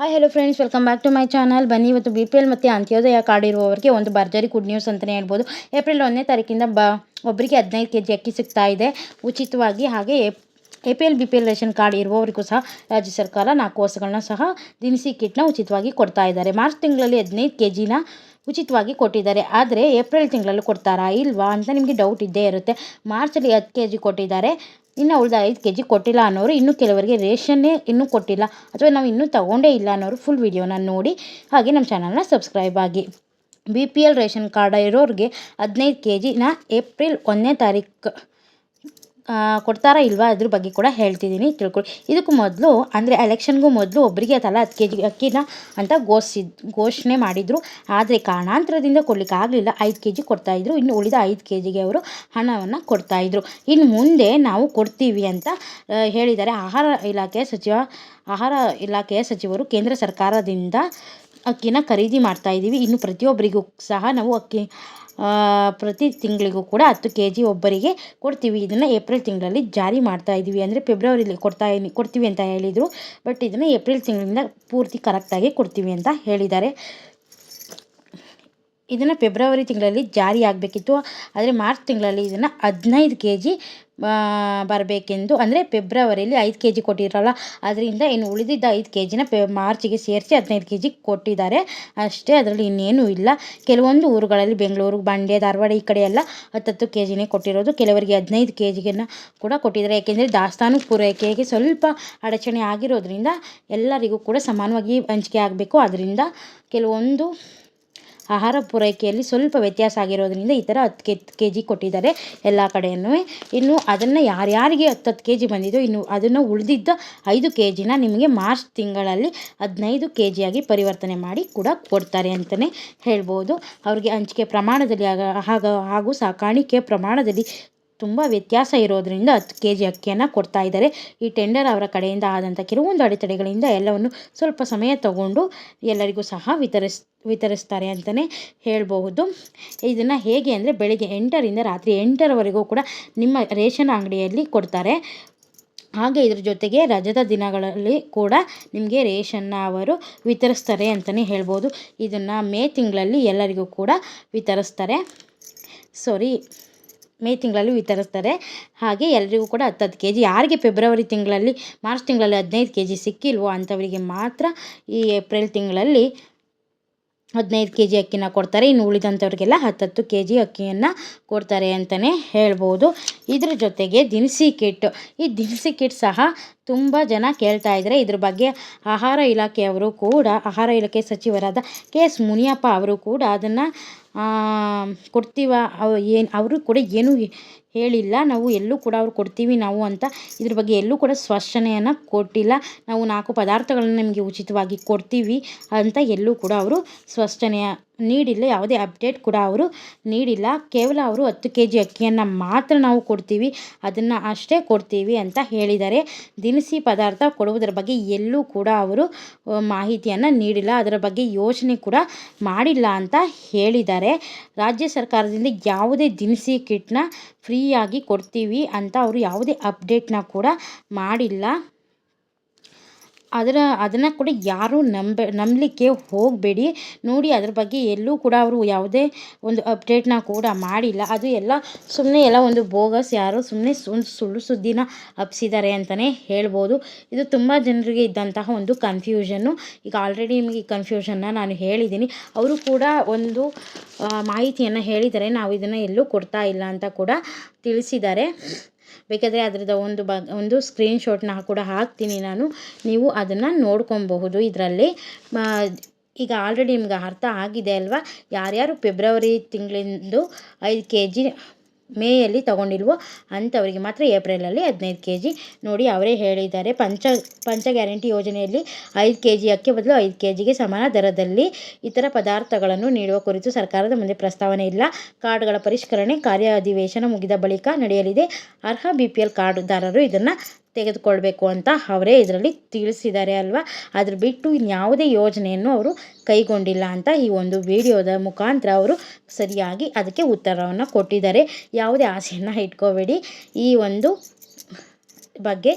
Hi hello friends welcome back to my channel ಬನ್ನಿ, ಇವತ್ತು B P L ಮತ್ತು Antyodaya card ಇರುವವರಿಗೆ ಒಂದು ಭರ್ಜರಿ ಗುಡ್ ನ್ಯೂಸ್ ಅಂತಲೇ ಹೇಳ್ಬೋದು. ಏಪ್ರಿಲ್ ಒಂದನೇ ತಾರೀಕಿಂದ ಬ ಒಬ್ಬರಿಗೆ ಹದಿನೈದು ಕೆ ಜಿ ಅಕ್ಕಿ ಸಿಗ್ತಾ ಇದೆ. ಉಚಿತವಾಗಿ ಹಾಗೆ A P L B P L ration card ಇರುವವರಿಗೂ ಸಹ ರಾಜ್ಯ ಸರ್ಕಾರ ನಾಲ್ಕು ವರ್ಷಗಳನ್ನ ಸಹ ದಿನಸಿ ಕಿಟ್ನ ಉಚಿತವಾಗಿ ಕೊಡ್ತಾ ಇದ್ದಾರೆ. ಮಾರ್ಚ್ ತಿಂಗಳಲ್ಲಿ ಹದಿನೈದು ಕೆ ಜಿನ ಉಚಿತವಾಗಿ ಕೊಟ್ಟಿದ್ದಾರೆ. ಆದರೆ ಏಪ್ರಿಲ್ ತಿಂಗಳಲ್ಲೂ ಕೊಡ್ತಾರಾ ಇಲ್ವಾ ಅಂತ ನಿಮಗೆ ಡೌಟ್ ಇದ್ದೇ ಇರುತ್ತೆ. ಮಾರ್ಚಲ್ಲಿ ಹತ್ತು ಕೆ ಜಿ ಕೊಟ್ಟಿದ್ದಾರೆ. ಇನ್ನು ಉಳಿದ ಐದು ಕೆ ಜಿ ಕೊಟ್ಟಿಲ್ಲ ಅನ್ನೋರು ಇನ್ನೂ ಕೆಲವರಿಗೆ ರೇಷನ್ನೇ ಇನ್ನೂ ಕೊಟ್ಟಿಲ್ಲ. ಅಥವಾ ನಾವು ಇನ್ನೂ ತಗೊಂಡೇ ಇಲ್ಲ ಅನ್ನೋರು ಫುಲ್ ವೀಡಿಯೋನ ನೋಡಿ ಹಾಗೆ ನಮ್ಮ ಚಾನಲ್ನ ಸಬ್ಸ್ಕ್ರೈಬ್ ಆಗಿ. B P L ration card ಇರೋರಿಗೆ ಹದಿನೈದು ಕೆ ಜಿನ ಏಪ್ರಿಲ್ ಒಂದನೇ ತಾರೀಕು ಕೊಡ್ತಾರಾ ಇಲ್ವಾ? ಅದ್ರ ಬಗ್ಗೆ ಕೂಡ ಹೇಳ್ತಿದ್ದೀನಿ ತಿಳ್ಕೊಳ್ಳಿ ಇದಕ್ಕೂ ಮೊದಲು, ಅಂದರೆ ಎಲೆಕ್ಷನ್ಗೂ ಮೊದಲು ಒಬ್ಬರಿಗೆ ತಲಾ ಹತ್ತು ಕೆ ಜಿ ಅಕ್ಕಿನ ಅಂತ ಘೋಷಿಸಿ ಘೋಷಣೆ ಮಾಡಿದರು. ಆದರೆ ಕಾರಣಾಂತರದಿಂದ ಕೊಡಲಿಕ್ಕೆ ಆಗಲಿಲ್ಲ. ಐದು ಕೆ ಜಿ ಕೊಡ್ತಾಯಿದ್ರು ಇನ್ನು ಉಳಿದ ಐದು ಕೆ ಜಿಗೆ ಅವರು ಹಣವನ್ನು ಕೊಡ್ತಾಯಿದ್ರು ಇನ್ನು ಮುಂದೆ ನಾವು ಕೊಡ್ತೀವಿ ಅಂತ ಹೇಳಿದ್ದಾರೆ ಆಹಾರ ಇಲಾಖೆಯ ಸಚಿವ, ಆಹಾರ ಇಲಾಖೆಯ ಸಚಿವರು. ಕೇಂದ್ರ ಸರ್ಕಾರದಿಂದ ಅಕ್ಕಿನ ಖರೀದಿ ಮಾಡ್ತಾ ಇದ್ದೀವಿ ಇನ್ನು ಪ್ರತಿಯೊಬ್ಬರಿಗೂ ಸಹ ನಾವು ಅಕ್ಕಿ ಪ್ರತಿ ತಿಂಗಳಿಗೂ ಕೂಡ ಹತ್ತು ಕೆ ಜಿ ಒಬ್ಬರಿಗೆ ಕೊಡ್ತೀವಿ. ಇದನ್ನು ಏಪ್ರಿಲ್ ತಿಂಗಳಲ್ಲಿ ಜಾರಿ ಮಾಡ್ತಾ ಇದ್ದೀವಿ ಅಂದರೆ ಫೆಬ್ರವರಿಲಿ ಕೊಡ್ತಾ ಕೊಡ್ತೀವಿ ಅಂತ ಹೇಳಿದರು. ಬಟ್ ಇದನ್ನು ಏಪ್ರಿಲ್ ತಿಂಗಳಿಂದ ಪೂರ್ತಿ ಕರೆಕ್ಟಾಗಿ ಕೊಡ್ತೀವಿ ಅಂತ ಹೇಳಿದ್ದಾರೆ. ಇದನ್ನು ಫೆಬ್ರವರಿ ತಿಂಗಳಲ್ಲಿ ಜಾರಿ ಆಗಬೇಕಿತ್ತು. ಆದರೆ ಮಾರ್ಚ್ ತಿಂಗಳಲ್ಲಿ ಇದನ್ನು ಹದಿನೈದು ಕೆ ಜಿ ಬರಬೇಕೆಂದು. ಅಂದರೆ ಫೆಬ್ರವರಿಯಲ್ಲಿ ಐದು ಕೆ ಜಿ ಕೊಟ್ಟಿರಲ್ಲ ಅದರಿಂದ ಇನ್ನು ಉಳಿದಿದ್ದ ಐದು ಕೆ ಜಿನ ಪೆ ಮಾರ್ಚಿಗೆ ಸೇರಿಸಿ ಹದಿನೈದು ಕೆ ಜಿ ಕೊಟ್ಟಿದ್ದಾರೆ. ಅಷ್ಟೇ, ಅದರಲ್ಲಿ ಇನ್ನೇನೂ ಇಲ್ಲ. ಕೆಲವೊಂದು ಊರುಗಳಲ್ಲಿ ಬೆಂಗಳೂರು ಬಂಡೆ ಧಾರವಾಡ ಈ ಕಡೆ ಎಲ್ಲ ಹತ್ತತ್ತು ಕೆ ಜಿನೇ ಕೊಟ್ಟಿರೋದು. ಕೆಲವರಿಗೆ ಹದಿನೈದು ಕೆ ಜಿಗನ್ನು ಕೂಡ ಕೊಟ್ಟಿದ್ದಾರೆ. ಯಾಕೆಂದರೆ ದಾಸ್ತಾನು ಪೂರೈಕೆಗೆ ಸ್ವಲ್ಪ ಅಡಚಣೆ ಆಗಿರೋದ್ರಿಂದ ಎಲ್ಲರಿಗೂ ಕೂಡ ಸಮಾನವಾಗಿ ಹಂಚಿಕೆ ಆಗಬೇಕು. ಅದರಿಂದ ಕೆಲವೊಂದು ಆಹಾರ ಪೂರೈಕೆಯಲ್ಲಿ ಸ್ವಲ್ಪ ವ್ಯತ್ಯಾಸ ಆಗಿರೋದ್ರಿಂದ ಈ ಥರ ಹತ್ತು ಕೆ ಕೆ ಜಿ ಕೊಟ್ಟಿದ್ದಾರೆ ಎಲ್ಲ ಕಡೆಯೂ ಇನ್ನು ಅದನ್ನು ಯಾರ್ಯಾರಿಗೆ ಹತ್ತು ಹತ್ತು ಕೆ ಜಿ ಬಂದಿದೋ ಇನ್ನು ಅದನ್ನು ಉಳಿದಿದ್ದ ಐದು ಕೆ ಜಿನ ನಿಮಗೆ ಮಾರ್ಚ್ ತಿಂಗಳಲ್ಲಿ ಹದಿನೈದು ಕೆ ಜಿಯಾಗಿ ಪರಿವರ್ತನೆ ಮಾಡಿ ಕೂಡ ಕೊಡ್ತಾರೆ ಅಂತಲೇ ಹೇಳ್ಬೋದು. ಅವ್ರಿಗೆ ಹಂಚಿಕೆ ಪ್ರಮಾಣದಲ್ಲಿ ಆಗ ಹಾಗೂ ಸಾಕಾಣಿಕೆ ಪ್ರಮಾಣದಲ್ಲಿ ತುಂಬ ವ್ಯತ್ಯಾಸ ಇರೋದರಿಂದ ಹತ್ತು ಕೆ ಜಿ ಅಕ್ಕಿಯನ್ನು ಕೊಡ್ತಾ ಇದ್ದಾರೆ. ಈ ಟೆಂಡರ್ ಅವರ ಕಡೆಯಿಂದ ಆದಂಥ ಕೆಲವೊಂದು ಅಡೆತಡೆಗಳಿಂದ ಎಲ್ಲವನ್ನು ಸ್ವಲ್ಪ ಸಮಯ ತಗೊಂಡು ಎಲ್ಲರಿಗೂ ಸಹ ವಿತರಿಸ್, ವಿತರಿಸ್ತಾರೆ ಅಂತಲೇ ಹೇಳಬಹುದು. ಇದನ್ನು ಹೇಗೆ ಅಂದರೆ ಬೆಳಿಗ್ಗೆ ಎಂಟರಿಂದ ರಾತ್ರಿ ಎಂಟರವರೆಗೂ ಕೂಡ ನಿಮ್ಮ ರೇಷನ್ ಅಂಗಡಿಯಲ್ಲಿ ಕೊಡ್ತಾರೆ. ಹಾಗೆ ಇದ್ರ ಜೊತೆಗೆ ರಜದ ದಿನಗಳಲ್ಲಿ ಕೂಡ ನಿಮಗೆ ರೇಷನ್ನ ಅವರು ವಿತರಿಸ್ತಾರೆ ಅಂತಲೇ ಹೇಳ್ಬೋದು ಇದನ್ನು ಮೇ ತಿಂಗಳಲ್ಲಿ ಎಲ್ಲರಿಗೂ ಕೂಡ ವಿತರಿಸ್ತಾರೆ. ಸಾರಿ. ಮೇ ತಿಂಗಳಲ್ಲಿ ವಿತರಿಸ್ತಾರೆ. ಹಾಗೆ ಎಲ್ಲರಿಗೂ ಕೂಡ ಹತ್ತು ಹತ್ತು ಕೆ ಜಿ ಯಾರಿಗೆ ಫೆಬ್ರವರಿ ತಿಂಗಳಲ್ಲಿ, ಮಾರ್ಚ್ ತಿಂಗಳಲ್ಲಿ ಹದಿನೈದು ಕೆ ಜಿ ಸಿಕ್ಕಿಲ್ವೋ ಅಂಥವರಿಗೆ ಮಾತ್ರ ಈ ಏಪ್ರಿಲ್ ತಿಂಗಳಲ್ಲಿ ಹದಿನೈದು ಕೆ ಜಿ ಅಕ್ಕಿನ ಕೊಡ್ತಾರೆ. ಇನ್ನು ಉಳಿದಂಥವ್ರಿಗೆಲ್ಲ ಹತ್ತತ್ತು ಕೆ ಜಿ ಅಕ್ಕಿಯನ್ನು ಕೊಡ್ತಾರೆ ಅಂತಲೇ ಹೇಳ್ಬೋದು. ಇದ್ರ ಜೊತೆಗೆ ದಿನಸಿ ಕಿಟ್. ಈ ದಿನಸಿ ಕಿಟ್ ಸಹ ತುಂಬ ಜನ ಕೇಳ್ತಾ ಇದ್ದಾರೆ. ಇದ್ರ ಬಗ್ಗೆ ಆಹಾರ ಇಲಾಖೆಯವರು ಕೂಡ, ಆಹಾರ ಇಲಾಖೆ ಸಚಿವರಾದ ಕೆ ಎಸ್ ಮುನಿಯಪ್ಪ ಅವರು ಕೂಡ ಅದನ್ನು ಕೊಡ್ತೀವ ಏನು, ಅವರು ಕೂಡ ಏನೂ ಹೇಳಿಲ್ಲ. ನಾವು ಎಲ್ಲೂ ಕೂಡ ಅವ್ರು ಕೊಡ್ತೀವಿ ನಾವು ಅಂತ. ಇದ್ರ ಬಗ್ಗೆ ಎಲ್ಲೂ ಕೂಡ ಸ್ಪಷ್ಟನೆಯನ್ನು ಕೊಟ್ಟಿಲ್ಲ. ನಾವು ನಾಲ್ಕು ಪದಾರ್ಥಗಳನ್ನು ನಿಮಗೆ ಉಚಿತವಾಗಿ ಕೊಡ್ತೀವಿ ಅಂತ ಎಲ್ಲೂ ಕೂಡ ಅವರು ಸ್ಪಷ್ಟನೆಯ ನೀಡಿಲ್ಲ. ಯಾವುದೇ ಅಪ್ಡೇಟ್ ಕೂಡ ಅವರು ನೀಡಿಲ್ಲ. ಕೇವಲ ಅವರು ಹತ್ತು ಕೆ ಜಿ ಅಕ್ಕಿಯನ್ನು ಮಾತ್ರ ನಾವು ಕೊಡ್ತೀವಿ. ಅದನ್ನು ಅಷ್ಟೇ ಕೊಡ್ತೀವಿ ಅಂತ ಹೇಳಿದ್ದಾರೆ. ದಿನಸಿ ಪದಾರ್ಥ ಕೊಡುವುದರ ಬಗ್ಗೆ ಎಲ್ಲೂ ಕೂಡ ಅವರು ಮಾಹಿತಿಯನ್ನು ನೀಡಿಲ್ಲ. ಅದರ ಬಗ್ಗೆ ಯೋಚನೆ ಕೂಡ ಮಾಡಿಲ್ಲ ಅಂತ ಹೇಳಿದ್ದಾರೆ. ರಾಜ್ಯ ಸರ್ಕಾರದಿಂದ ಯಾವುದೇ ದಿನಸಿ ಕಿಟ್ನ ಫ್ರೀಯಾಗಿ ಕೊಡ್ತೀವಿ ಅಂತ ಅವರು ಯಾವುದೇ ಅಪ್ಡೇಟ್ನ ಕೂಡ ಮಾಡಿಲ್ಲ. ಅದರ ಅದನ್ನು ಕೂಡ ಯಾರೂ ನಂಬ, ನಂಬಲಿಕ್ಕೆ ಹೋಗಬೇಡಿ. ನೋಡಿ ಅದ್ರ ಬಗ್ಗೆ ಎಲ್ಲೂ ಕೂಡ ಅವರು ಯಾವುದೇ ಒಂದು ಅಪ್ಡೇಟ್ನ ಕೂಡ ಮಾಡಿಲ್ಲ. ಅದು ಎಲ್ಲ ಸುಮ್ಮನೆ ಎಲ್ಲ ಒಂದು ಬೋಗಸ್ ಯಾರು ಸುಮ್ಮನೆ ಸುಳ್ಳು ಸುಳ್ಳು ಸುದ್ದಿನ ಹಬ್ಸಿದ್ದಾರೆ ಅಂತಲೇ ಹೇಳ್ಬೋದು. ಇದು ತುಂಬ ಜನರಿಗೆ ಇದ್ದಂತಹ ಒಂದು ಕನ್ಫ್ಯೂಷನ್ನು ಈಗ ಆಲ್ರೆಡಿ ನಿಮಗೆ ಈ ಕನ್ಫ್ಯೂಷನ್ನ ನಾನು ಹೇಳಿದ್ದೀನಿ. ಅವರು ಕೂಡ ಒಂದು ಮಾಹಿತಿಯನ್ನು ಹೇಳಿದ್ದಾರೆ ನಾವು ಇದನ್ನು ಎಲ್ಲೂ ಕೊಡ್ತಾ ಇಲ್ಲ ಅಂತ ಕೂಡ ತಿಳಿಸಿದ್ದಾರೆ. ಬೇಕಾದರೆ ಅದರದ್ದು ಒಂದು ಬ, ಒಂದು ಸ್ಕ್ರೀನ್ ಶಾಟ್ನ ಕೂಡ ಹಾಕ್ತೀನಿ ನಾನು. ನೀವು ಅದನ್ನು ನೋಡ್ಕೊಬಹುದು ಇದರಲ್ಲಿ. ಈಗ ಆಲ್ರೆಡಿ ನಿಮ್ಗೆ ಅರ್ಥ ಆಗಿದೆ ಅಲ್ವಾ? ಯಾರ್ಯಾರು ಫೆಬ್ರವರಿ ತಿಂಗಳಿಂದು ಐದು ಕೆ ಜಿ ಮೇಯಲ್ಲಿ ತೊಗೊಂಡಿಲ್ವೋ ಅಂಥವರಿಗೆ ಮಾತ್ರ ಏಪ್ರಿಲಲ್ಲಿ ಹದಿನೈದು ಕೆ ಜಿ ನೋಡಿ ಅವರೇ ಹೇಳಿದ್ದಾರೆ. ಪಂಚ ಪಂಚ ಗ್ಯಾರಂಟಿ ಯೋಜನೆಯಲ್ಲಿ ಐದು ಕೆ ಜಿ, ಅಕ್ಕಿ ಬದಲು ಐದು ಕೆ ಜಿಗೆ ಸಮಾನ ದರದಲ್ಲಿ ಇತರ ಪದಾರ್ಥಗಳನ್ನು ನೀಡುವ ಕುರಿತು ಸರ್ಕಾರದ ಮುಂದೆ ಪ್ರಸ್ತಾವನೆ ಇಲ್ಲ. ಕಾರ್ಡ್ಗಳ ಪರಿಷ್ಕರಣೆ ಕಾರ್ಯ ಅಧಿವೇಶನ ಮುಗಿದ ಬಳಿಕ ನಡೆಯಲಿದೆ. ಅರ್ಹ ಬಿ ಪಿ ಎಲ್ ಕಾರ್ಡ್ದಾರರು ಇದನ್ನು ತೆಗೆದುಕೊಳ್ಬೇಕು ಅಂತ ಅವರೇ ಇದರಲ್ಲಿ ತಿಳಿಸಿದ್ದಾರೆ ಅಲ್ವಾ? ಅದ್ರ ಬಿಟ್ಟು ಇನ್ಯಾವುದೇ ಯೋಜನೆಯನ್ನು ಅವರು ಕೈಗೊಂಡಿಲ್ಲ ಅಂತ ಈ ಒಂದು ವಿಡಿಯೋದ ಮುಖಾಂತರ ಅವರು ಸರಿಯಾಗಿ ಅದಕ್ಕೆ ಉತ್ತರವನ್ನು ಕೊಟ್ಟಿದ್ದಾರೆ. ಯಾವುದೇ ಆಸೆಯನ್ನು ಇಟ್ಕೋಬೇಡಿ. ಈ ಒಂದು ಬಗ್ಗೆ